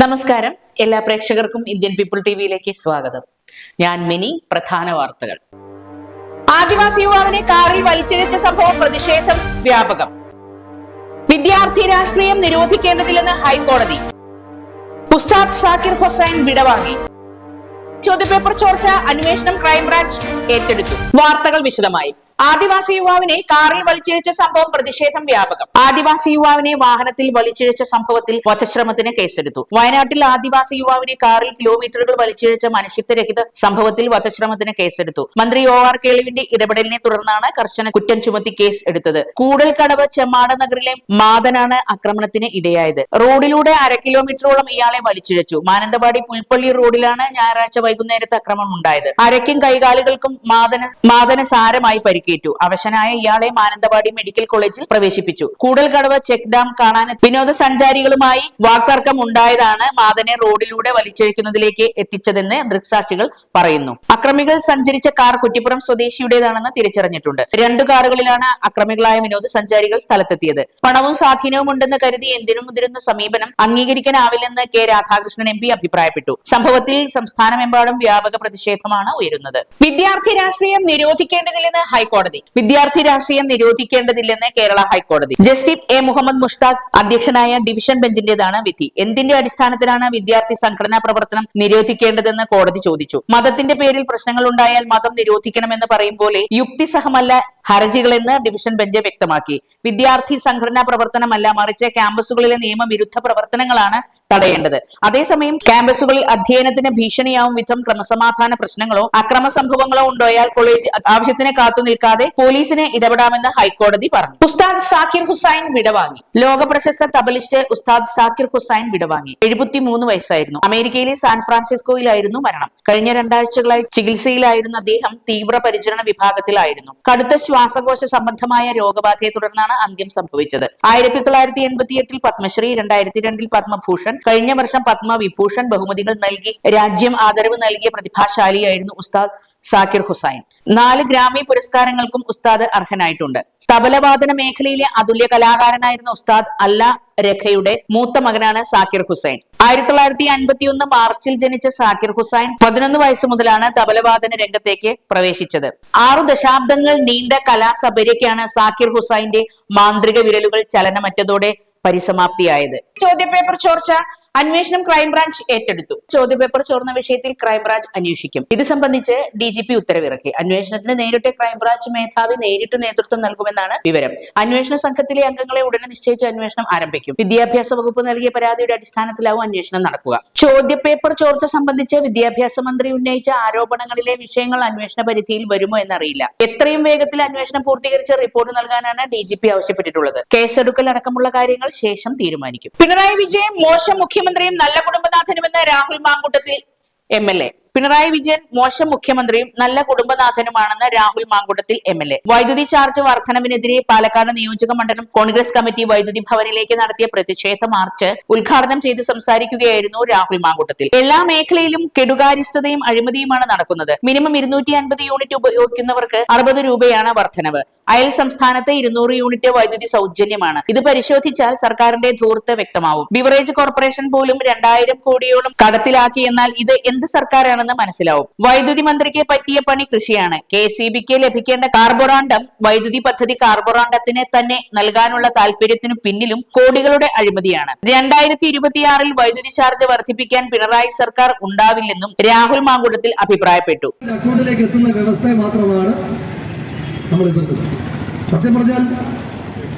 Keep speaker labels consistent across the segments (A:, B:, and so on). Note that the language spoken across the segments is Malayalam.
A: നമസ്കാരം. എല്ലാ പ്രേക്ഷകർക്കും ഇന്ത്യൻ പീപ്പിൾ ടിവിയിലേക്ക് സ്വാഗതം. ഞാൻ മിനി പ്രധാന വാർത്തകൾ. ആദിവാസി യുവാവിനെ കാറിൽ വലിച്ചിഴച്ച സംഭവം പ്രതിഷേധം വ്യാപകം. വിദ്യാർത്ഥി രാഷ്ട്രീയം നിരോധിക്കേണ്ടതില്ലെന്ന് ഹൈക്കോടതി. ഉസ്താദ് സാക്കിർ ഹുസൈൻ വിടവാങ്ങി. ചോദ്യപേപ്പർ ചോർച്ച അന്വേഷണം ക്രൈംബ്രാഞ്ച് ഏറ്റെടുത്തു. വാർത്തകൾ വിശദമായി. ആദിവാസി യുവാവിനെ കാറിൽ വലിച്ചിഴച്ച സംഭവം പ്രതിഷേധം വ്യാപകം. ആദിവാസി യുവാവിനെ വാഹനത്തിൽ വലിച്ചിഴച്ച സംഭവത്തിൽ വധശ്രമത്തിന് കേസെടുത്തു. വയനാട്ടിൽ ആദിവാസി യുവാവിനെ കാറിൽ കിലോമീറ്ററുകൾ വലിച്ചിഴച്ച മനുഷ്യത്വരഹിത സംഭവത്തിൽ വധശ്രമത്തിന് കേസെടുത്തു. മന്ത്രി ഒ ആർ കേളുവിന്റെ ഇടപെടലിനെ തുടർന്നാണ് കർശന കുറ്റം ചുമത്തി കേസ് എടുത്തത്. കൂടൽക്കടവ് ചെമ്മാട നഗറിലെ മാതനാണ് ആക്രമണത്തിന് ഇടയായത്. റോഡിലൂടെ അര കിലോമീറ്ററോളം ഇയാളെ വലിച്ചിഴച്ചു. മാനന്തവാടി പുൽപ്പള്ളി റോഡിലാണ് ഞായറാഴ്ച വൈകുന്നേരത്ത് ആക്രമണം ഉണ്ടായത് അരയ്ക്കും കൈകാലുകൾക്കും മാതന മാതന സാരമായി പരിക്കേറ്റു അവശനായ ഇയാളെ മാനന്തവാടി മെഡിക്കൽ കോളേജിൽ പ്രവേശിപ്പിച്ചു. കൂടൽകടവ് ചെക്ക് ഡാം കാണാൻ വിനോദസഞ്ചാരികളുമായി വാക്തർക്കം ഉണ്ടായതാണ് മാതനെ റോഡിലൂടെ വലിച്ചിഴക്കുന്നതിലേക്ക് എത്തിച്ചതെന്ന് ദൃക്സാക്ഷികൾ പറയുന്നു. അക്രമികൾ സഞ്ചരിച്ച കാർ കുറ്റിപ്പുറം സ്വദേശിയുടേതാണെന്ന് തിരിച്ചറിഞ്ഞിട്ടുണ്ട്. രണ്ടു കാറുകളിലാണ് അക്രമികളായ വിനോദസഞ്ചാരികൾ സ്ഥലത്തെത്തിയത്. പണവും സ്വാധീനവും ഉണ്ടെന്ന് കരുതി എന്തിനും മുതിരുന്ന സമീപനം അംഗീകരിക്കാനാവില്ലെന്ന് കെ രാധാകൃഷ്ണൻ എം പി അഭിപ്രായപ്പെട്ടു. സംഭവത്തിൽ സംസ്ഥാനമെമ്പാടും വ്യാപക പ്രതിഷേധമാണ് ഉയരുന്നത്. വിദ്യാർത്ഥി രാഷ്ട്രീയം നിരോധിക്കേണ്ടതില്ലെന്ന് ഹൈക്കോടതി വിദ്യാർത്ഥി രാഷ്ട്രീയം നിരോധിക്കേണ്ടതില്ലെന്ന് കേരള ഹൈക്കോടതി. Justice A. മുഹമ്മദ് മുഷ്താഖ് അധ്യക്ഷനായ ഡിവിഷൻ ബെഞ്ചിന്റേതാണ് വിധി. എന്തിന്റെ അടിസ്ഥാനത്തിലാണ് വിദ്യാർത്ഥി സംഘടനാ പ്രവർത്തനം നിരോധിക്കേണ്ടതെന്ന് കോടതി ചോദിച്ചു. മതത്തിന്റെ പേരിൽ പ്രശ്നങ്ങൾ ഉണ്ടായാൽ മതം നിരോധിക്കണമെന്ന് പറയും പോലെ യുക്തിസഹമല്ല ഹർജികളെന്ന് ഡിവിഷൻ ബെഞ്ച് വ്യക്തമാക്കി. വിദ്യാർത്ഥി സംഘടനാ പ്രവർത്തനമല്ല മറിച്ച് ക്യാമ്പസുകളിലെ നിയമവിരുദ്ധ പ്രവർത്തനങ്ങളാണ് തടയേണ്ടത്. അതേസമയം ക്യാമ്പസുകളിൽ അധ്യയനത്തിന് ഭീഷണിയാവും വിധം ക്രമസമാധാന പ്രശ്നങ്ങളോ അക്രമ സംഭവങ്ങളോ ഉണ്ടായാൽ കോളേജ് ആവശ്യത്തിന് കാത്തു നിൽക്കാതെ പോലീസിനെ ഇടപെടാമെന്ന് ഹൈക്കോടതി പറഞ്ഞു. ഉസ്താദ് സാക്കിർ ഹുസൈൻ വിടവാങ്ങി. ലോക പ്രശസ്ത തബലിസ്റ്റ് ഉസ്താദ് സാക്കിർ ഹുസൈൻ വിടവാങ്ങി. എഴുപത്തിമൂന്ന് വയസ്സായിരുന്നു. അമേരിക്കയിലെ സാൻ ഫ്രാൻസിസ്കോയിലായിരുന്നു മരണം. കഴിഞ്ഞ രണ്ടാഴ്ചകളായി ചികിത്സയിലായിരുന്ന അദ്ദേഹം തീവ്ര പരിചരണ വിഭാഗത്തിലായിരുന്നു. കടുത്ത ശ്വാസകോശ സംബന്ധമായ രോഗബാധയെ തുടർന്നാണ് അന്ത്യം സംഭവിച്ചത്. ആയിരത്തി തൊള്ളായിരത്തി എൺപത്തി എട്ടിൽ പത്മശ്രീ രണ്ടായിരത്തി രണ്ടിൽ പത്മഭൂഷൺ കഴിഞ്ഞ വർഷം പത്മവിഭൂഷൺ ബഹുമതികൾ നൽകി രാജ്യം ആദരവ് നൽകിയ പ്രതിഭാശാലിയായിരുന്നു ഉസ്താദ് സാക്കിർ ഹുസൈൻ. നാല് ഗ്രാമി പുരസ്കാരങ്ങൾക്കും ഉസ്താദ് അർഹനായിട്ടുണ്ട്. തബലവാദന മേഖലയിലെ അതുല്യ കലാകാരനായിരുന്ന ഉസ്താദ് അല്ല രഖയുടെ മൂത്ത മകനാണ് സാക്കിർ ഹുസൈൻ. ആയിരത്തി തൊള്ളായിരത്തി അൻപത്തിയൊന്ന് മാർച്ചിൽ ജനിച്ച സാക്കിർ ഹുസൈൻ പതിനൊന്ന് വയസ്സ് മുതലാണ് തബലവാദന രംഗത്തേക്ക് പ്രവേശിച്ചത്. ആറു ദശാബ്ദങ്ങൾ നീണ്ട കലാസബരിക്കാണ് സാക്കിർ ഹുസൈന്റെ മാന്ത്രിക വിരലുകൾ ചലനമറ്റതോടെ പരിസമാപ്തിയായത്. ചോദ്യപേപ്പർ ചോർച്ച. അന്വേഷണം ക്രൈംബ്രാഞ്ച് ഏറ്റെടുത്തു. ചോദ്യപേപ്പർ ചോർന്ന വിഷയത്തിൽ ക്രൈംബ്രാഞ്ച് അന്വേഷിക്കും. ഇത് സംബന്ധിച്ച് ഡി ജി പി ഉത്തരവിറക്കി. അന്വേഷണത്തിന് നേരിട്ട് ക്രൈംബ്രാഞ്ച് മേധാവി നേരിട്ട് നേതൃത്വം നൽകുമെന്നാണ് വിവരം. അന്വേഷണ സംഘത്തിലെ അംഗങ്ങളെ ഉടനെ നിശ്ചയിച്ച് അന്വേഷണം ആരംഭിക്കും. വിദ്യാഭ്യാസ വകുപ്പ് നൽകിയ പരാതിയുടെ അടിസ്ഥാനത്തിലാവും അന്വേഷണം നടക്കുക. ചോദ്യപേപ്പർ ചോർച്ച സംബന്ധിച്ച് വിദ്യാഭ്യാസ മന്ത്രി ഉന്നയിച്ച ആരോപണങ്ങളിലെ വിഷയങ്ങൾ അന്വേഷണ പരിധിയിൽ വരുമോ എന്നറിയില്ല. എത്രയും വേഗത്തിൽ അന്വേഷണം പൂർത്തീകരിച്ച് റിപ്പോർട്ട് നൽകാനാണ് ഡി ജി പി ആവശ്യപ്പെട്ടിട്ടുള്ളത്. കേസെടുക്കൽ അടക്കമുള്ള കാര്യങ്ങൾ ശേഷം തീരുമാനിക്കും. പിണറായി വിജയൻ മോശം മുഖ്യമന്ത്രിയും നല്ല കുടുംബനാഥനുമെന്ന് Rahul Mankoottathil. M L A. Pinarayi Vijayan മോശം മുഖ്യമന്ത്രിയും നല്ല കുടുംബനാഥനുമാണെന്ന് Rahul Mankoottathil M L A. വൈദ്യുതി ചാർജ് വർധനവിനെതിരെ പാലക്കാട് നിയോജക മണ്ഡലം കോൺഗ്രസ് കമ്മിറ്റി വൈദ്യുതി ഭവനിലേക്ക് നടത്തിയ പ്രതിഷേധ മാർച്ച് ഉദ്ഘാടനം ചെയ്ത് സംസാരിക്കുകയായിരുന്നു രാഹുൽ മാങ്കൂട്ടത്തിൽ. എല്ലാ മേഖലയിലും കെടുകാര്യസ്ഥതയും അഴിമതിയുമാണ് നടക്കുന്നത്. മിനിമം ഇരുന്നൂറ്റി അൻപത് യൂണിറ്റ് ഉപയോഗിക്കുന്നവർക്ക് അറുപത് രൂപയാണ് വർധനവ്. അയൽ സംസ്ഥാനത്തെ ഇരുന്നൂറ് യൂണിറ്റ് വൈദ്യുതി സൗജന്യമാണ്. ഇത് പരിശോധിച്ചാൽ സർക്കാരിന്റെ ധൂർത്ത് വ്യക്തമാവും. ബിവറേജ് കോർപ്പറേഷൻ പോലും രണ്ടായിരം കോടിയോളം കടത്തിലാക്കി എന്നാൽ ഇത് എന്ത് സർക്കാരാണെന്ന് മനസ്സിലാവും. വൈദ്യുതി മന്ത്രിക്ക് പറ്റിയ പണി കൃഷിയാണ്. കെ സി ബിക്ക് ലഭിക്കേണ്ട കാർബോറാണ്ടം വൈദ്യുതി പദ്ധതി കാർബോറാണ്ടത്തിന് തന്നെ നൽകാനുള്ള താല്പര്യത്തിനു പിന്നിലും കോടികളുടെ അഴിമതിയാണ്. രണ്ടായിരത്തി ഇരുപത്തിയാറിൽ വൈദ്യുതി ചാർജ് വർദ്ധിപ്പിക്കാൻ പിണറായി സർക്കാർ ഉണ്ടാവില്ലെന്നും രാഹുൽ മാങ്കുടത്തിൽ അഭിപ്രായപ്പെട്ടു.
B: അക്കൗണ്ടിലേക്ക് എത്തുന്ന വ്യവസ്ഥ മാത്രമാണ് നമ്മൾ എതിർത്തു സത്യം പറഞ്ഞാൽ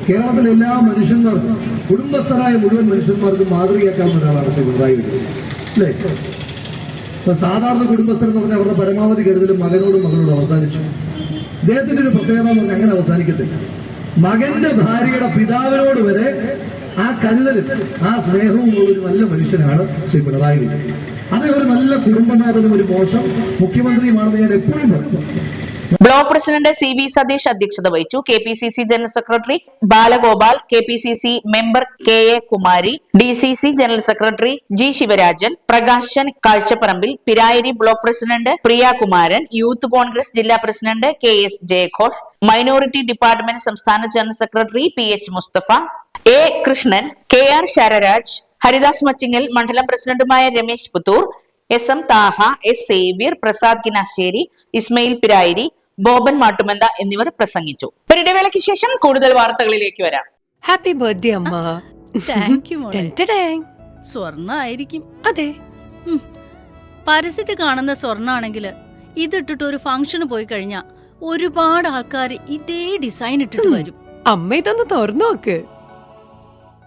B: കേരളത്തിലെ എല്ലാ മനുഷ്യന്മാർക്കും കുടുംബസ്ഥരായ മുഴുവൻ മനുഷ്യന്മാർക്കും മാതൃകയാക്കാവുന്ന ഒരാളാണ് ശ്രീ പിണറായി വിജയൻ. അല്ലേ? ഇപ്പൊ സാധാരണ കുടുംബസ്ഥർ എന്ന് പറഞ്ഞാൽ അവരുടെ പരമാവധി കരുതലും മകനോടും മകളോടും അവസാനിച്ചു. ഇദ്ദേഹത്തിന്റെ ഒരു പ്രത്യേകത എന്ന് പറഞ്ഞാൽ അങ്ങനെ അവസാനിക്കത്തില്ല. മകന്റെ ഭാര്യയുടെ പിതാവിനോട് വരെ ആ കരുതലും ആ സ്നേഹവും ഉള്ള ഒരു നല്ല മനുഷ്യനാണ് ശ്രീ പിണറായി വിജയൻ. അതേ ഒരു നല്ല കുടുംബനാഥനും ഒരു മോശം മുഖ്യമന്ത്രിയുമാണെന്ന് ഞാൻ എപ്പോഴും പറയും
A: block president C V Satheesh അധ്യക്ഷത വഹിച്ചു. K P C C general secretary Balagopal K P C C member K A Kumari D C C general secretary G Sivarajan Prakashan Kazhchaparambil Pirayiri block president Priya Kumaran youth Congress ജില്ലാ പ്രസിഡന്റ് കെ എസ് ജയഘോഷ് മൈനോറിറ്റി ഡിപ്പാർട്ട്മെന്റ് സംസ്ഥാന general secretary P H Musthafa A Krishnan K R Sararaj Haridas Machingal മണ്ഡലം പ്രസിഡന്റുമായ Ramesh Puthur S M Thaha S Xavier Prasad Kinassery Ismail Pirayiri Boban Mattumantha എന്നിവർ പ്രസംഗിച്ചു. ഒരു ഇടവേളയ്ക്ക് ശേഷം കൂടുതൽ വാർത്തകളിലേക്ക് വരാം.
C: ഹാപ്പി ബർത്ത്ഡേ അമ്മ.
D: Thank you. സ്വർണ ആയിരിക്കും
C: അതെ.
D: പരസ്യത്തിൽ കാണുന്ന സ്വർണാണെങ്കിൽ ഇതിട്ടിട്ട് ഒരു ഫംഗ്ഷന് പോയി കഴിഞ്ഞാ ഒരുപാട് ആൾക്കാർ ഇതേ ഡിസൈൻ ഇട്ടിട്ട് വരും.
C: അമ്മ ഇതൊന്ന് തുറന്നു നോക്ക്.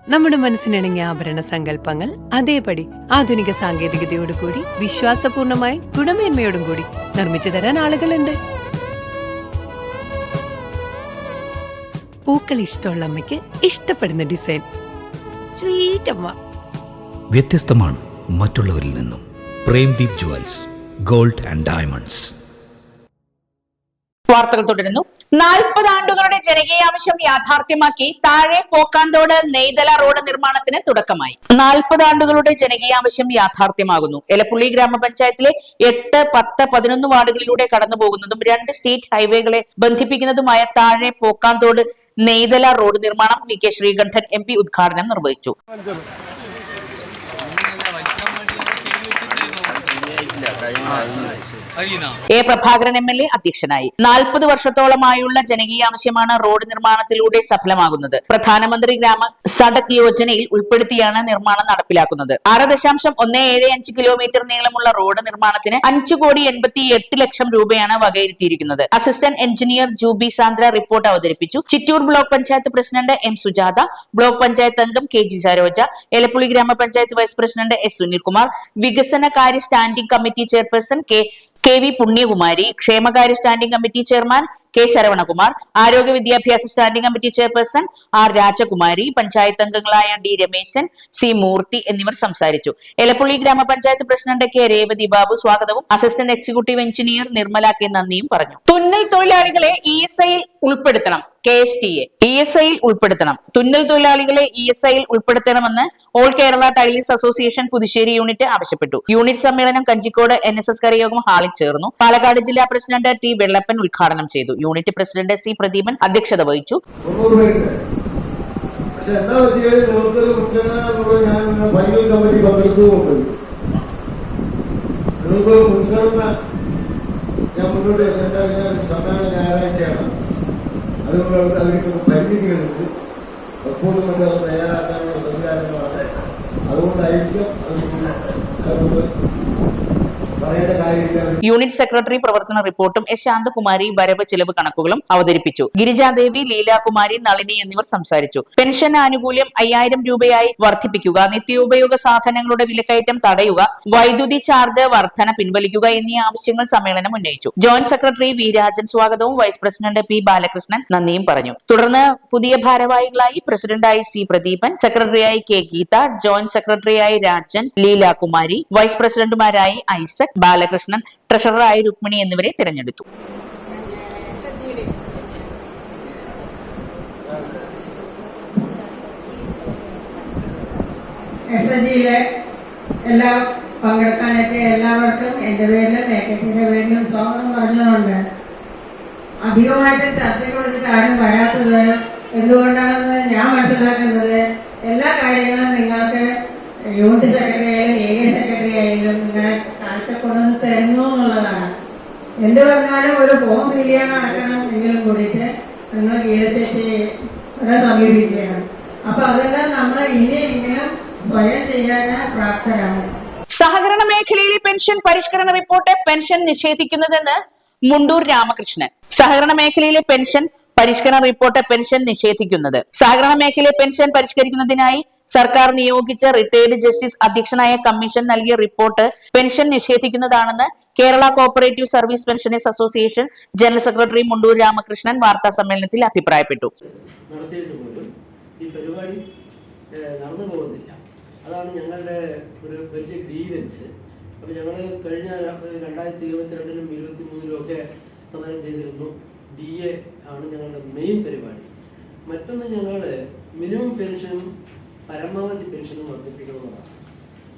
C: നമ്മുടെ മനസ്സിനിണങ്ങിയ ആഭരണ സങ്കല്പങ്ങൾ അതേപടി ആധുനിക സാങ്കേതികതയോടുകൂടി വിശ്വാസപൂർണമായി ഗുണമേന്മയോടും കൂടി നിർമ്മിച്ചു തരാൻ ആളുകളുണ്ട്. പൂക്കൾ ഇഷ്ടമുള്ള അമ്മയ്ക്ക് ഇഷ്ടപ്പെടുന്ന ഡിസൈൻ സ്വീറ്റ് അമ്മ.
E: വ്യത്യസ്തമാണ് മറ്റുള്ളവരിൽ നിന്നും. Premdeep jewels gold and diamonds.
A: വാർത്തകൾ തുടരുന്നു. നാൽപ്പത് ആണ്ടുകളുടെ ജനകീയാവശ്യം യാഥാർത്ഥ്യമാക്കി താഴെ പോക്കാന്തോട് നെയ്തല റോഡ് നിർമ്മാണത്തിന് തുടക്കമായി. നാൽപ്പത് ആണ്ടുകളുടെ ജനകീയാവശ്യം യാഥാർത്ഥ്യമാകുന്നു. എലപ്പുള്ളി ഗ്രാമപഞ്ചായത്തിലെ എട്ട് പത്ത് പതിനൊന്ന് വാർഡുകളിലൂടെ കടന്നുപോകുന്നതും രണ്ട് സ്റ്റേറ്റ് ഹൈവേകളെ ബന്ധിപ്പിക്കുന്നതുമായ താഴെ പോക്കാന്തോട് നെയ്തല റോഡ് നിർമ്മാണം V K Sreekandan M P ഉദ്ഘാടനം നിർവഹിച്ചു. A Prabhakaran M L A അധ്യക്ഷനായി. നാൽപ്പത് വർഷത്തോളമായുള്ള ജനകീയ ആവശ്യമാണ് റോഡ് നിർമ്മാണത്തിലൂടെ സഫലമാകുന്നത്. പ്രധാനമന്ത്രി ഗ്രാമ സഡക് യോജനയിൽ ഉൾപ്പെടുത്തിയാണ് നിർമ്മാണം നടപ്പിലാക്കുന്നത്. ആറ് ദശാംശം ഒന്ന് ഏഴ് അഞ്ച് കിലോമീറ്റർ നീളമുള്ള റോഡ് നിർമ്മാണത്തിന് അഞ്ച് കോടി എൺപത്തി എട്ട് ലക്ഷം രൂപയാണ് വകയിരുത്തിയിരിക്കുന്നത്. Assistant engineer Juby Sandra report അവതരിപ്പിച്ചു. Chittur block panchayat president M Sujatha block panchayat അംഗം കെ ജി സരോജ എലപ്പുള്ളി ഗ്രാമപഞ്ചായത്ത് വൈസ് പ്രസിഡന്റ് എസ് സുനിൽകുമാർ വികസന കാര്യ standing committee chairperson K K V Punyakumari ക്ഷേമകാര്യ standing committee chairman K Saravanakumar ആരോഗ്യ വിദ്യാഭ്യാസ സ്റ്റാൻഡിംഗ് കമ്മിറ്റി ചെയർപേഴ്സൺ ആർ രാജകുമാരി പഞ്ചായത്ത് അംഗങ്ങളായ ഡി രമേശൻ സി മൂർത്തി എന്നിവർ സംസാരിച്ചു. എലപ്പുള്ളി ഗ്രാമപഞ്ചായത്ത് പ്രസിഡന്റ് കെ രേവതി ബാബു സ്വാഗതവും assistant executive engineer Nirmala K നന്ദിയും പറഞ്ഞു. തുന്നൽ തൊഴിലാളികളെ ഇ എസ് ഐയിൽ ഉൾപ്പെടുത്തണം K S T A. E S ഐയിൽ ഉൾപ്പെടുത്തണം. തുന്നൽ തൊഴിലാളികളെ ഇ എസ് ഐയിൽ ഉൾപ്പെടുത്തണമെന്ന് all Kerala tailors association Puthussery unit ആവശ്യപ്പെട്ടു. യൂണിറ്റ് സമ്മേളനം കഞ്ചിക്കോട് എൻ എസ് എസ് കരയോഗം ഹാളിൽ ചേർന്നു. പാലക്കാട് ജില്ലാ പ്രസിഡന്റ് ടി വെള്ളപ്പൻ ഉദ്ഘാടനം ചെയ്തു. യൂണിറ്റ് പ്രസിഡന്റ് സി പ്രദീപൻ അധ്യക്ഷത വഹിച്ചു.
F: പക്ഷെ ഫൈനൽ കമ്മിറ്റി അതുകൊണ്ടായിരിക്കും
A: യൂണിറ്റ് സെക്രട്ടറി പ്രവർത്തന റിപ്പോർട്ടും എസ് ശാന്തകുമാരി വരവ് ചെലവ് കണക്കുകളും അവതരിപ്പിച്ചു. ഗിരിജാദേവി ലീലാകുമാരി നളിനി എന്നിവർ സംസാരിച്ചു. പെൻഷൻ ആനുകൂല്യം അയ്യായിരം രൂപയായി വർദ്ധിപ്പിക്കുക നിത്യോപയോഗ സാധനങ്ങളുടെ വിലക്കയറ്റം തടയുക വൈദ്യുതി ചാർജ് വർധന പിൻവലിക്കുക എന്നീ ആവശ്യങ്ങൾ സമ്മേളനം ഉന്നയിച്ചു. ജോയിന്റ് സെക്രട്ടറി വി രാജൻ സ്വാഗതവും വൈസ് പ്രസിഡന്റ് പി ബാലകൃഷ്ണൻ നന്ദിയും പറഞ്ഞു. തുടർന്ന് പുതിയ ഭാരവാഹികളായി പ്രസിഡന്റായി സി പ്രദീപൻ സെക്രട്ടറിയായി കെ ഗീത ജോയിന്റ് സെക്രട്ടറിയായി രാജൻ ലീലാകുമാരി വൈസ് പ്രസിഡന്റുമാരായി ഐസക് ബാലകൃഷ്ണൻ ട്രഷററായ രുക്മിണി എന്നിവരെ തിരഞ്ഞെടുത്തു.
G: എസ് എല്ലാ പങ്കെടുക്കാനെത്തിയ എല്ലാവർക്കും എന്റെ പേരിലും മേക്കറ്റിന്റെ പേരിലും സ്വാഗതം പറഞ്ഞതുകൊണ്ട് അധികമായിട്ട് ചർച്ചയ്ക്ക് വിളിച്ചിട്ട് ആരും വരാത്തത് എന്തുകൊണ്ടാണെന്ന് ഞാൻ മനസ്സിലാക്കുന്നത് എല്ലാ കാര്യങ്ങളും നിങ്ങൾക്ക് യൂണിറ്റ് സെക്രട്ടറി ആയാലും ഏരിയ സെക്രട്ടറി ആയാലും നിങ്ങളെ കാലത്തെ കൊണ്ടുവന്ന് തരുന്നു എന്നുള്ളതാണ്. എന്ത് പറഞ്ഞാലും ഒരു ഫോം ഫിൽ നടക്കണം എങ്കിലും കൂടിയിട്ട് നിങ്ങൾ ഗീതത്തെ സമീപിക്കുകയാണ് അപ്പൊ അതെല്ലാം നമ്മൾ ഇനിയെങ്കിലും സ്വയം ചെയ്യാൻ പ്രാപ്തരാണ്.
A: സഹകരണ മേഖലയിലെ പെൻഷൻ പരിഷ്കരണ റിപ്പോർട്ട് പെൻഷൻ നിഷേധിക്കുന്നതെന്ന് മുണ്ടൂർ രാമകൃഷ്ണൻ. സഹകരണ മേഖലയിലെ പെൻഷൻ പരിഷ്കരണ റിപ്പോർട്ട് പെൻഷൻ നിഷേധിക്കുന്നത്. സഹകരണ മേഖലയിലെ പെൻഷൻ പരിഷ്കരിക്കുന്നതിനായി സർക്കാർ നിയോഗിച്ച റിട്ടയർഡ് ജസ്റ്റിസ് അധ്യക്ഷനായ കമ്മീഷൻ നൽകിയ report pension നിഷേധിക്കുന്നതാണെന്ന് Kerala cooperative service pensioners association general secretary Mundur Ramakrishnan വാർത്താ സമ്മേളനത്തിൽ അഭിപ്രായപ്പെട്ടു.
H: നടന്നു പോകുന്നില്ല. അതാണ് ഞങ്ങളുടെ ഒരു വലിയ ഗ്രീവൻസ് അപ്പോൾ ഞങ്ങൾ കഴിഞ്ഞ രണ്ടായിരത്തി ഇരുപത്തിരണ്ടിലും ഇരുപത്തി മൂന്നിലും ഒക്കെ സമരം ചെയ്തിരുന്നു. ഡി എ ആണ് ഞങ്ങളുടെ മെയിൻ പരിപാടി. മറ്റൊന്ന് ഞങ്ങൾ മിനിമം പെൻഷനും പരമാവധി പെൻഷൻ വർദ്ധിപ്പിക്കണമെന്നാണ്.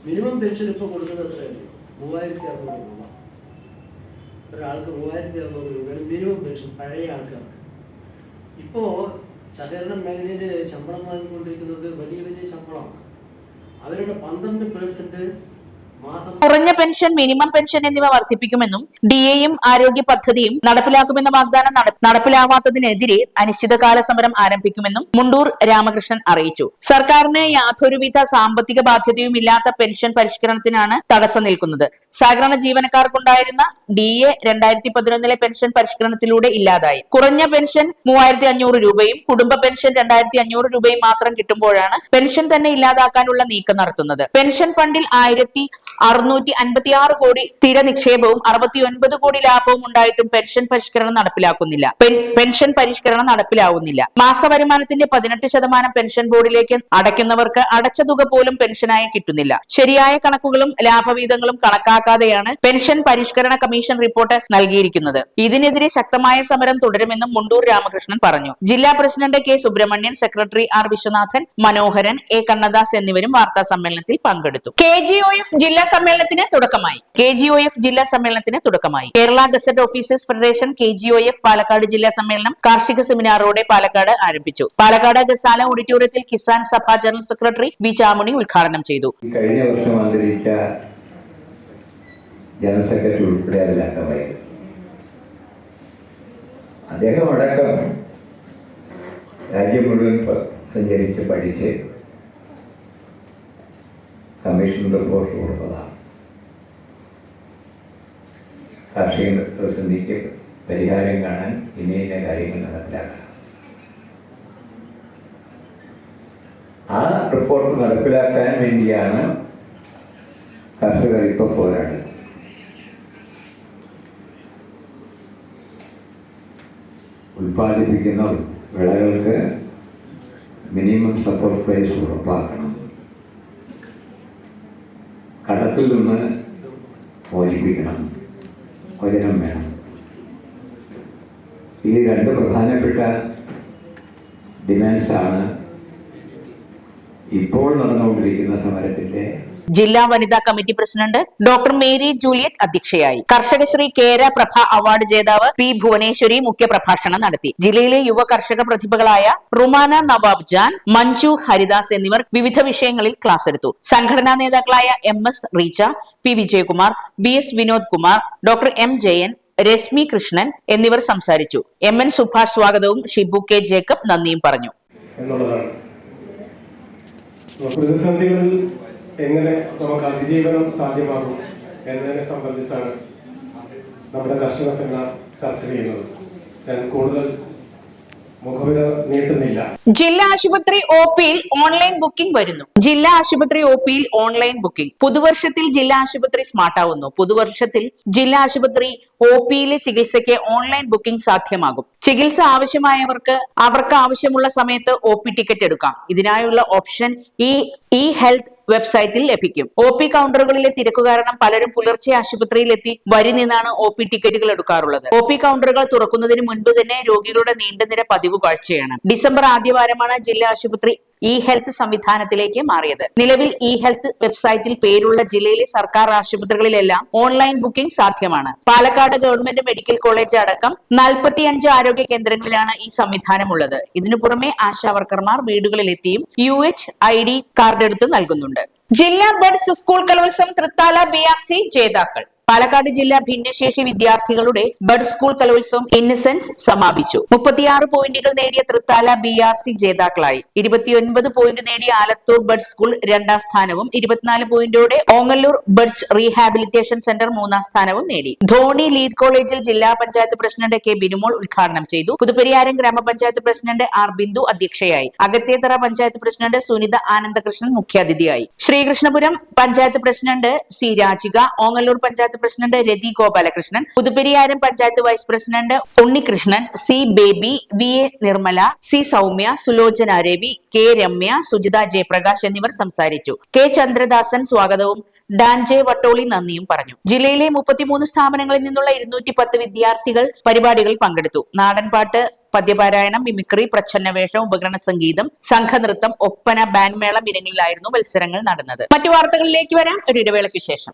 H: മിനിമം പെൻഷൻ ഇപ്പോൾ കൊടുക്കുന്നത് എത്രയാണ് മൂവായിരത്തി അറുന്നൂറ് രൂപ. ഒരാൾക്ക് മൂവായിരത്തി അറുന്നൂറ് രൂപയാണ് മിനിമം പെൻഷൻ പഴയ ആൾക്കാർക്ക്. ഇപ്പോൾ സഹകരണ മേഖലയിൽ ശമ്പളം വാങ്ങിക്കൊണ്ടിരിക്കുന്നത് വലിയ വലിയ ശമ്പളമാണ്. അവരുടെ പന്ത്രണ്ട് പേഴ്സന്റ്
A: കുറഞ്ഞ പെൻഷൻ മിനിമം പെൻഷൻ എന്നിവ വർദ്ധിപ്പിക്കുമെന്നും ഡി എയും ആരോഗ്യ പദ്ധതിയും നടപ്പിലാക്കുമെന്ന വാഗ്ദാനം നടപ്പിലാവാത്തതിനെതിരെ അനിശ്ചിതകാല സമരം ആരംഭിക്കുമെന്നും മുണ്ടൂർ രാമകൃഷ്ണൻ അറിയിച്ചു. സർക്കാരിന് യാതൊരുവിധ സാമ്പത്തിക ബാധ്യതയും ഇല്ലാത്ത പെൻഷൻ പരിഷ്കരണത്തിനാണ് തടസ്സം നിൽക്കുന്നത്. സഹകരണ ജീവനക്കാർക്കുണ്ടായിരുന്ന ഡി എ രണ്ടായിരത്തി പതിനൊന്നിലെ പെൻഷൻ പരിഷ്കരണത്തിലൂടെ ഇല്ലാതായി. കുറഞ്ഞ പെൻഷൻ മൂവായിരത്തി അഞ്ഞൂറ് രൂപയും കുടുംബ പെൻഷൻ രണ്ടായിരത്തി അഞ്ഞൂറ് രൂപയും മാത്രം കിട്ടുമ്പോഴാണ് പെൻഷൻ തന്നെ ഇല്ലാതാക്കാനുള്ള നീക്കം നടത്തുന്നത്. പെൻഷൻ ഫണ്ടിൽ ആയിരത്തി അറുന്നൂറ്റി അൻപത്തി ആറ് കോടി സ്ഥിര നിക്ഷേപവും അറുപത്തി ഒൻപത് കോടി ലാഭവും ഉണ്ടായിട്ടും പെൻഷൻ പരിഷ്കരണം നടപ്പിലാക്കുന്നില്ല. പെൻഷൻ പരിഷ്കരണം നടപ്പിലാവുന്നില്ല. മാസവരുമാനത്തിന്റെ പതിനെട്ട് ശതമാനം പെൻഷൻ ബോർഡിലേക്ക് അടയ്ക്കുന്നവർക്ക് അടച്ച തുക പോലും പെൻഷനായി കിട്ടുന്നില്ല. ശരിയായ കണക്കുകളും ലാഭവീതങ്ങളും കണക്കാക്കാതെയാണ് പെൻഷൻ പരിഷ്കരണ കമ്മീഷൻ റിപ്പോർട്ട് നൽകിയിരിക്കുന്നത്. ഇതിനെതിരെ ശക്തമായ സമരം തുടരുമെന്നും മുണ്ടൂർ രാമകൃഷ്ണൻ പറഞ്ഞു. ജില്ലാ president K Subramanian secretary R Viswanathan Manoharan A Kannadas എന്നിവരും വാർത്താ സമ്മേളനത്തിൽ പങ്കെടുത്തു. കെ ജി ഒ എഫ് ജില്ലാ സമ്മേളനത്തിന് തുടക്കമായി. കെ ജി ഒ എഫ് ജില്ലാ സമ്മേളനത്തിന് തുടക്കമായി. Kerala gazetted officers federation K G O F Palakkad ജില്ലാ സമ്മേളനം കാർഷിക സെമിനാറോടെ പാലക്കാട് ആരംഭിച്ചു. പാലക്കാട് ഗസാല ഓഡിറ്റോറിയത്തിൽ Kisan Sabha general secretary V ചാമുണി ഉദ്ഘാടനം ചെയ്തു.
I: കഴിഞ്ഞ വർഷം അന്തരിച്ച ജനറൽ സെക്രട്ടറി ഉൾപ്പെടെ അംഗമായി അദ്ദേഹം അടക്കം രാജ്യം മുഴുവൻ സഞ്ചരിച്ച് പഠിച്ച് കമ്മീഷൻ റിപ്പോർട്ട് കൊടുത്തതാണ്. കാർഷിക പ്രതിസന്ധിക്ക് പരിഹാരം കാണാൻ ഇന്ന ഇന്ന കാര്യങ്ങൾ നടപ്പിലാക്കണം. ആ റിപ്പോർട്ട് നടപ്പിലാക്കാൻ വേണ്ടിയാണ് കർഷകർ ഇപ്പോൾ പോരാടുന്നത്. ഉൽപ്പാദിപ്പിക്കുന്ന വിളകൾക്ക് മിനിമം സപ്പോർട്ട് പ്രൈസ് ഉറപ്പാക്കണം. കടത്തിൽ നിന്ന് മോചിപ്പിക്കണം. വചനം വേണം. ഈ രണ്ട് പ്രധാനപ്പെട്ട ഡിമാൻഡ്സാണ് ഇപ്പോൾ നടന്നുകൊണ്ടിരിക്കുന്ന സമരത്തിന്റെ
A: ജില്ലാ വനിതാ committee president doctor Mary Juliet അധ്യക്ഷയായി. കർഷകശ്രീ കേര പ്രഭ അവാർഡ് ജേതാവ് പി ഭുവനേശ്വരി മുഖ്യപ്രഭാഷണം നടത്തി. ജില്ലയിലെ യുവ കർഷക പ്രതിഭകളായ റുമാന നവാബ് ജാൻ മഞ്ജു ഹരിദാസ് എന്നിവർ വിവിധ വിഷയങ്ങളിൽ ക്ലാസ് എടുത്തു. സംഘടനാ നേതാക്കളായ M S Reecha P Vijayakumar B S Vinod Kumar doctor M Jayan Reshmi Krishnan എന്നിവർ സംസാരിച്ചു. എം എൻ സുഭാഷ് സ്വാഗതവും ഷിബു കെ ജേക്കബ് നന്ദിയും പറഞ്ഞു.
J: പ്രതിസന്ധികളിൽ എങ്ങനെ നമുക്ക് അതിജീവനം സാധ്യമാകും എന്നതിനെ സംബന്ധിച്ചാണ് നമ്മുടെ കർഷക സംഘ ചർച്ച ചെയ്യുന്നത്. ഞാൻ കൂടുതൽ
A: ജില്ലാ ആശുപത്രി ഒ പിയിൽ ഓൺലൈൻ ബുക്കിംഗ് വരുന്നു. ജില്ലാ ആശുപത്രി ഒ പിയിൽ ഓൺലൈൻ ബുക്കിംഗ്. പുതുവർഷത്തിൽ ജില്ലാ ആശുപത്രി സ്മാർട്ട് ആവുന്നു പുതുവർഷത്തിൽ ജില്ലാ ആശുപത്രി ഒ പിയിലെ ചികിത്സയ്ക്ക് ഓൺലൈൻ ബുക്കിംഗ് സാധ്യമാകും. ചികിത്സ ആവശ്യമായവർക്ക് അവർക്ക് ആവശ്യമുള്ള സമയത്ത് ഒ പി ടിക്കറ്റ് എടുക്കാം. ഇതിനായുള്ള ഓപ്ഷൻ ഈ ഇ ഹെൽത്ത് വെബ്സൈറ്റിൽ ലഭിക്കും. ഒ പി കൗണ്ടറുകളിലെ തിരക്ക് കാരണം പലരും പുലർച്ചെ ആശുപത്രിയിലെത്തി വരി നിന്നാണ് ഒ പി ടിക്കറ്റുകൾ എടുക്കാറുള്ളത്. ഒ പി കൗണ്ടറുകൾ തുറക്കുന്നതിന് മുൻപ് തന്നെ രോഗികളുടെ നീണ്ട നിര പതിവ് കാഴ്ചയാണ്. ഡിസംബർ ആദ്യവാരമാണ് ജില്ലാ ആശുപത്രി ഇ ഹെൽത്ത് സംവിധാനത്തിലേക്ക് മാറിയത്. നിലവിൽ ഇ ഹെൽത്ത് വെബ്സൈറ്റിൽ പേരുള്ള ജില്ലയിലെ സർക്കാർ ആശുപത്രികളിലെല്ലാം ഓൺലൈൻ ബുക്കിംഗ് സാധ്യമാണ്. പാലക്കാട് ഗവൺമെന്റ് മെഡിക്കൽ കോളേജ് അടക്കം നാൽപ്പത്തിയഞ്ച് ആരോഗ്യ കേന്ദ്രങ്ങളിലാണ് ഈ സംവിധാനം ഉള്ളത് ഇതിനു പുറമെ ആശാവർക്കർമാർ വീടുകളിലെത്തിയും U H I D card എടുത്ത് നൽകുന്നുണ്ട്. ജില്ലാ ബഡ്സ് സ്കൂൾ കലോത്സവം തൃത്താല ബി ആർ സി ജേതാക്കൾ. പാലക്കാട് ജില്ലാ ഭിന്നശേഷി വിദ്യാർത്ഥികളുടെ ബഡ് സ്കൂൾ കലോത്സവം ഇന്നസെൻസ് സമാപിച്ചു. മുപ്പത്തിയാറ് പോയിന്റുകൾ നേടിയ തൃത്താല ബി ആർ സി ജേതാക്കളായി. ഇരുപത്തിയൊൻപത് പോയിന്റ് നേടിയ ആലത്തൂർ ബഡ് സ്കൂൾ രണ്ടാം സ്ഥാനവും ഇരുപത്തിനാല് പോയിന്റോടെ ഓങ്ങല്ലൂർ ബഡ്സ് റീഹാബിലിറ്റേഷൻ സെന്റർ മൂന്നാം സ്ഥാനവും നേടി. ധോണി ലീഡ് കോളേജിൽ ജില്ലാ പഞ്ചായത്ത് പ്രസിഡന്റ് കെ ബിനുമോൾ ഉദ്ഘാടനം ചെയ്തു. പുതുപരിയാരം ഗ്രാമപഞ്ചായത്ത് പ്രസിഡന്റ് ആർ ബിന്ദു അധ്യക്ഷയായി. അകത്തേത്തറ പഞ്ചായത്ത് പ്രസിഡന്റ് സുനിത ആനന്ദകൃഷ്ണൻ മുഖ്യാതിഥിയായി. Sreekrishnapuram panchayat president C Rajika Ongallur panchayat president Rathi Gopalakrishnan Puthuppariyaram panchayat vice president Unnikrishnan C Baby V A Nirmala C Soumya Sulochana Ravi K Ramya Sujitha Jayaprakash എന്നിവർ സംസാരിച്ചു. കെ ചന്ദ്രദാസൻ സ്വാഗതവും ഡാൻജെ വട്ടോളി നന്ദിയും പറഞ്ഞു. ജില്ലയിലെ മുപ്പത്തിമൂന്ന് സ്ഥാപനങ്ങളിൽ നിന്നുള്ള ഇരുന്നൂറ്റി പത്ത് വിദ്യാർത്ഥികൾ പരിപാടികളിൽ പങ്കെടുത്തു. നാടൻപാട്ട് പദ്യപാരായണം മിമിക്രി പ്രച്ഛന്നവേഷം ഉപകരണ സംഗീതം സംഘനൃത്തം ഒപ്പന ബാൻമേളം മേളം ഇനങ്ങളിലായിരുന്നു മത്സരങ്ങൾ നടന്നത്. മറ്റു വാർത്തകളിലേക്ക് വരാം. ഒരു ഇടവേളയ്ക്ക് ശേഷം.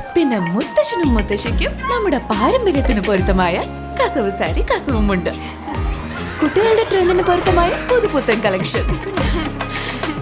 K: പിന്നെ മുത്തശ്ശനും മുത്തശ്ശിക്കും നമ്മുടെ പാരമ്പര്യത്തിന് പൊരുത്തമായ കസവ് സാരി കസവുമുണ്ട്. കുട്ടികളുടെ ട്രെൻഡിന് പൊരുത്തമായ പുതുപുത്തൻ കളക്ഷൻ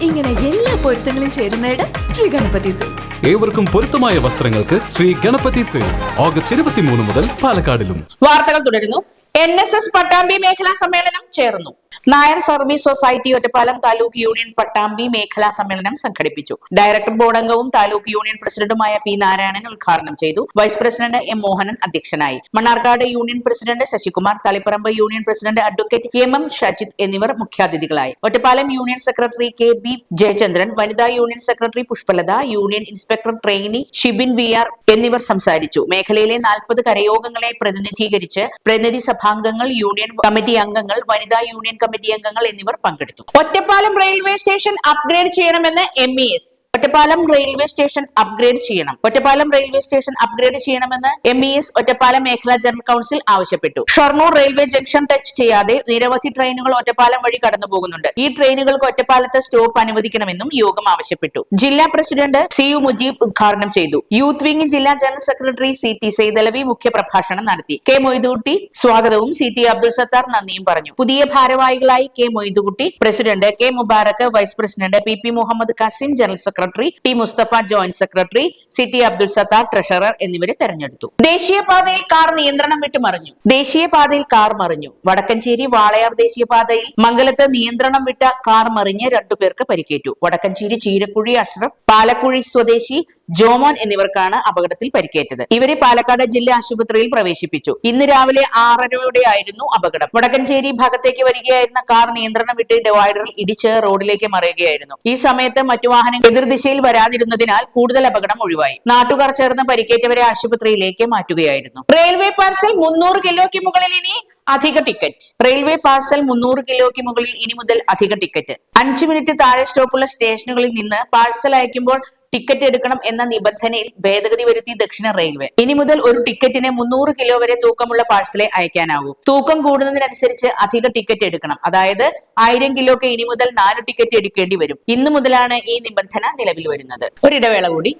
K: ഇങ്ങനെ എല്ലാ പൊരുത്തങ്ങളും ചേരുന്നയിടം ശ്രീ ഗണപതി സിൽക്സ്
L: ഏവർക്കും പൊരുത്തമായ വസ്ത്രങ്ങൾക്ക് ശ്രീ ഗണപതി സെയിൽസ് ഓഗസ്റ്റ് ഇരുപത്തിമൂന്ന് മുതൽ പാലക്കാടിലും.
A: വാർത്തകൾ തുടരുന്നു. എൻ എസ് എസ് പട്ടാമ്പി മേഖലാ സമ്മേളനം ചേർന്നു. Nair service society Ottapalam taluk union Pattambi മേഖലാ സമ്മേളനം സംഘടിപ്പിച്ചു. ഡയറക്ടർ ബോർഡ് അംഗവും താലൂക്ക് യൂണിയൻ പ്രസിഡന്റുമായ പി നാരായണൻ ഉദ്ഘാടനം ചെയ്തു. വൈസ് പ്രസിഡന്റ് എം മോഹനൻ അധ്യക്ഷനായി. Mannarkkad union president Sasikumar Taliparamba union president advocate M M Shajith എന്നിവർ മുഖ്യാതിഥികളായി. Ottapalam union secretary K B Jayachandran വനിതാ union secretary Pushpalatha union inspector trainee Shibin V R എന്നിവർ സംസാരിച്ചു. മേഖലയിലെ നാൽപ്പത് കരയോഗങ്ങളെ പ്രതിനിധീകരിച്ച് പ്രതിനിധി സഭാംഗങ്ങൾ യൂണിയൻ കമ്മിറ്റി അംഗങ്ങൾ വനിതാ യൂണിയൻ കമ്മിറ്റി അംഗങ്ങൾ എന്നിവർ പങ്കെടുത്തു. ഒറ്റപ്പാലം റെയിൽവേ സ്റ്റേഷൻ അപ്ഗ്രേഡ് ചെയ്യണമെന്ന് M E S Ottapalam railway station upgrade ചെയ്യണം. ഒറ്റപ്പാലം റെയിൽവേ സ്റ്റേഷൻ അപ്ഗ്രേഡ് ചെയ്യണമെന്ന് എം ഇ എസ് ഒറ്റപ്പാലം മേഖലാ ജനറൽ കൌൺസിൽ ആവശ്യപ്പെട്ടു. ഷൊർണൂർ റെയിൽവേ ജംഗ്ഷൻ ടച്ച് ചെയ്യാതെ നിരവധി ട്രെയിനുകൾ ഒറ്റപ്പാലം വഴി കടന്നുപോകുന്നുണ്ട് ഈ ട്രെയിനുകൾക്ക് ഒറ്റപ്പാലത്ത് സ്റ്റോപ്പ് അനുവദിക്കണമെന്നും യോഗം ആവശ്യപ്പെട്ടു. ജില്ലാ പ്രസിഡന്റ് സി യു മുജീബ് ഉദ്ഘാടനം ചെയ്തു. യൂത്ത് വിംഗ് ജില്ലാ general secretary C T Saithalavi മുഖ്യപ്രഭാഷണം നടത്തി. കെ മൊയ്തുകുട്ടി സ്വാഗതവും സി ടി അബ്ദുൾ സത്താർ നന്ദിയും പറഞ്ഞു. പുതിയ ഭാരവാഹികളായി K Moidukutty president K Mubarak vice president P P Muhammad Kasim general secretary T Musthafa joint secretary C T Abdul Sathar treasurer എന്നിവരെ തെരഞ്ഞെടുത്തു. ദേശീയപാതയിൽ കാർ നിയന്ത്രണം വിട്ട് മറിഞ്ഞു ദേശീയപാതയിൽ കാർ മറിഞ്ഞു. വടക്കഞ്ചേരി വാളയാർ ദേശീയപാതയിൽ മംഗലത്ത് നിയന്ത്രണം വിട്ട കാർ മറിഞ്ഞ് രണ്ടുപേർക്ക് പരിക്കേറ്റു. വടക്കഞ്ചേരി ചീരക്കുഴി അഷ്റഫ് പാലക്കുഴി സ്വദേശി ജോമോൻ എന്നിവർക്കാണ് അപകടത്തിൽ പരിക്കേറ്റത്. ഇവരെ പാലക്കാട് ജില്ലാ ആശുപത്രിയിൽ പ്രവേശിപ്പിച്ചു. ഇന്ന് രാവിലെ ആറരയോടെയായിരുന്നു അപകടം. വടക്കഞ്ചേരി ഭാഗത്തേക്ക് വരികയായിരുന്ന കാർ നിയന്ത്രണം വിട്ട് ഡിവൈഡറിൽ ഇടിച്ച് റോഡിലേക്ക് മറിയുകയായിരുന്നു. ഈ സമയത്ത് മറ്റു വാഹനം എതിർദിശയിൽ വരാതിരുന്നതിനാൽ കൂടുതൽ അപകടം ഒഴിവായി. നാട്ടുകാർ ചേർന്ന് പരിക്കേറ്റവരെ ആശുപത്രിയിലേക്ക് മാറ്റുകയായിരുന്നു. റെയിൽവേ പാർസൽ മുന്നൂറ് കിലോയ്ക്ക് മുകളിൽ ഇനി അധിക ടിക്കറ്റ് റെയിൽവേ പാർസൽ മുന്നൂറ് കിലോയ്ക്ക് മുകളിൽ ഇനി മുതൽ അധിക ടിക്കറ്റ് അഞ്ചു മിനിറ്റ് താഴെ സ്റ്റോപ്പുള്ള സ്റ്റേഷനുകളിൽ നിന്ന് പാർസൽ അയക്കുമ്പോൾ ടിക്കറ്റ് എടുക്കണം എന്ന നിബന്ധനയിൽ ഭേദഗതി വരുത്തി ദക്ഷിണ റെയിൽവേ. ഇനി മുതൽ ഒരു ടിക്കറ്റിന് മുന്നൂറ് കിലോ വരെ തൂക്കമുള്ള പാഴ്സലെ അയക്കാനാവൂ. തൂക്കം കൂടുന്നതിനനുസരിച്ച് അധിക ടിക്കറ്റ് എടുക്കണം. അതായത് ആയിരം കിലോക്ക് ഇനി മുതൽ നാല് ടിക്കറ്റ് എടുക്കേണ്ടി വരും. ഇന്നു മുതലാണ് ഈ നിബന്ധന നിലവിൽ വരുന്നത്. ഒരിടവേള കൂടി.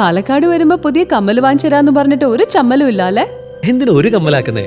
K: പാലക്കാട് വരുമ്പോ പുതിയ കമ്മൽ വാങ്ങിച്ചു പറഞ്ഞിട്ട് ഒരു ചമ്മലും ഇല്ല അല്ലേ
L: എന്തിനു ഒരു കമ്മലാക്കുന്നേ?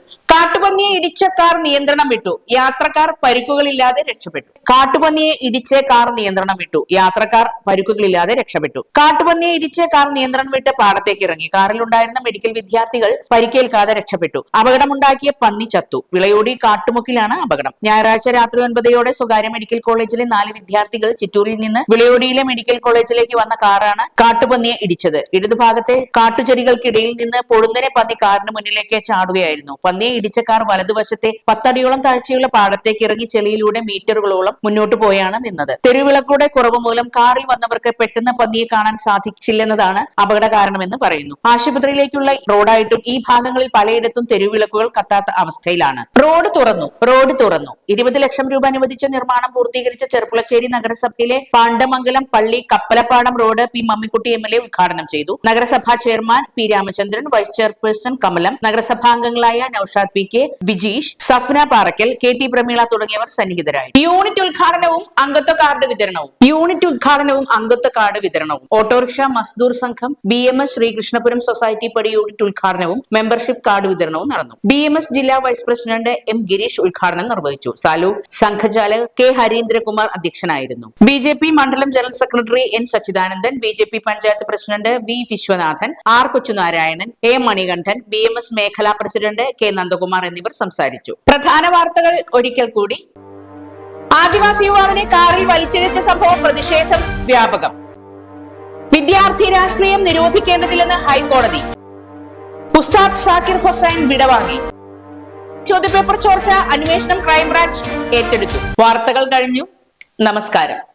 A: കാട്ടുപന്നിയെ ഇടിച്ച കാർ നിയന്ത്രണം വിട്ടു. യാത്രക്കാർ പരിക്കുകളില്ലാതെ രക്ഷപ്പെട്ടു. കാട്ടുപന്നിയെ ഇടിച്ച കാർ നിയന്ത്രണം വിട്ടു. യാത്രക്കാർ പരിക്കുകളില്ലാതെ രക്ഷപ്പെട്ടു. കാട്ടുപന്നിയെ ഇടിച്ച കാർ നിയന്ത്രണം വിട്ട് പാടത്തേക്ക് ഇറങ്ങി. കാറിലുണ്ടായിരുന്ന മെഡിക്കൽ വിദ്യാർത്ഥികൾ പരിക്കേൽക്കാതെ രക്ഷപ്പെട്ടു. അപകടമുണ്ടാക്കിയ പന്നി ചത്തു. വിളയോടി കാട്ടുമുക്കിലാണ് അപകടം. ഞായറാഴ്ച രാത്രി ഒൻപതയോടെ സ്വകാര്യ മെഡിക്കൽ കോളേജിലെ നാല് വിദ്യാർത്ഥികൾ ചിറ്റൂരിൽ നിന്ന് വിളയോടിയിലെ മെഡിക്കൽ കോളേജിലേക്ക് വന്ന കാറാണ് കാട്ടുപന്നിയെ ഇടിച്ചത്. ഇടതുഭാഗത്തെ കാട്ടുചെടികൾക്കിടയിൽ നിന്ന് പൊടുന്നനെ പന്നി കാറിന് മുന്നിലേക്ക് ചാടുകയായിരുന്നു. പന്നിയെ ഇടിച്ച കാർ വലതുവശത്തെ പത്തടിയോളം താഴ്ചയുള്ള പാടത്തേക്ക് ഇറങ്ങി ചെളിയിലൂടെ മീറ്ററുകളോളം മുന്നോട്ട് പോയാണ് നിന്നത്. തെരുവിളക്കുകളുടെ കുറവ് മൂലം കാറിൽ വന്നവർക്ക് പെട്ടെന്ന് പന്നിയെ കാണാൻ സാധിച്ചില്ലെന്നതാണ് അപകട കാരണമെന്ന് പറയുന്നു. ആശുപത്രിയിലേക്കുള്ള റോഡായിട്ടും ഈ ഭാഗങ്ങളിൽ പലയിടത്തും തെരുവിളക്കുകൾ കത്താത്ത അവസ്ഥയിലാണ്. റോഡ് തുറന്നു. റോഡ് തുറന്നു. ഇരുപത് ലക്ഷം രൂപ അനുവദിച്ച നിർമ്മാണം പൂർത്തീകരിച്ച ചെർപ്പുളശ്ശേരി നഗരസഭയിലെ Pandamangalam Palli Kappalappadam road P Mammikutty M L A ഉദ്ഘാടനം ചെയ്തു. നഗരസഭാ chairman P Ramachandran vice chairperson Kamalam നഗരസഭാംഗങ്ങളായ Noushad P K Bijeesh Safna Parakkal K T Pramila തുടങ്ങിയവർ സന്നിഹിതരായി. യൂണിറ്റ് ഉദ്ഘാടനവും അംഗത്വ കാർഡ് വിതരണവും. യൂണിറ്റ് ഉദ്ഘാടനവും അംഗത്വ കാർഡ് വിതരണവും. Autorickshaw Mazdoor Sangham B M S Sreekrishnapuram society Padi unit ഉദ്ഘാടനവും മെമ്പർഷിപ്പ് കാർഡ് വിതരണവും നടന്നു. ബി എം എസ് ജില്ലാ വൈസ് പ്രസിഡന്റ് എം ഗിരീഷ് ഉദ്ഘാടനം നിർവഹിച്ചു. സാലു സംഘചാലക് കെ ഹരീന്ദ്രകുമാർ അധ്യക്ഷനായിരുന്നു. ബി ജെ പി മണ്ഡലം general secretary N Sachidanandan B J P panchayat president V Viswanathan R Kochunarayanan A Manikandan B M S മേഖലാ പ്രസിഡന്റ് കെ നന്ദകുമാർ എന്നിവർ സംസാരിച്ചു. പ്രധാന വാർത്തകൾ ഒരിക്കൽ കൂടി. ആദിവാസി യുവാവിനെ കാറിൽ വലിച്ചിഴച്ച സംഭവം പ്രതിഷേധം വ്യാപകം. വിദ്യാർത്ഥി രാഷ്ട്രീയം നിരോധിക്കേണ്ടതില്ലെന്ന് ഹൈക്കോടതി. ഉസ്താദ് സാക്കിർ ഹുസൈൻ വിടവാങ്ങി. ചോദ്യപേപ്പർ ചോർച്ച അന്വേഷണം ക്രൈംബ്രാഞ്ച് ഏറ്റെടുത്തു. വാർത്തകൾ കഴിഞ്ഞു. നമസ്കാരം.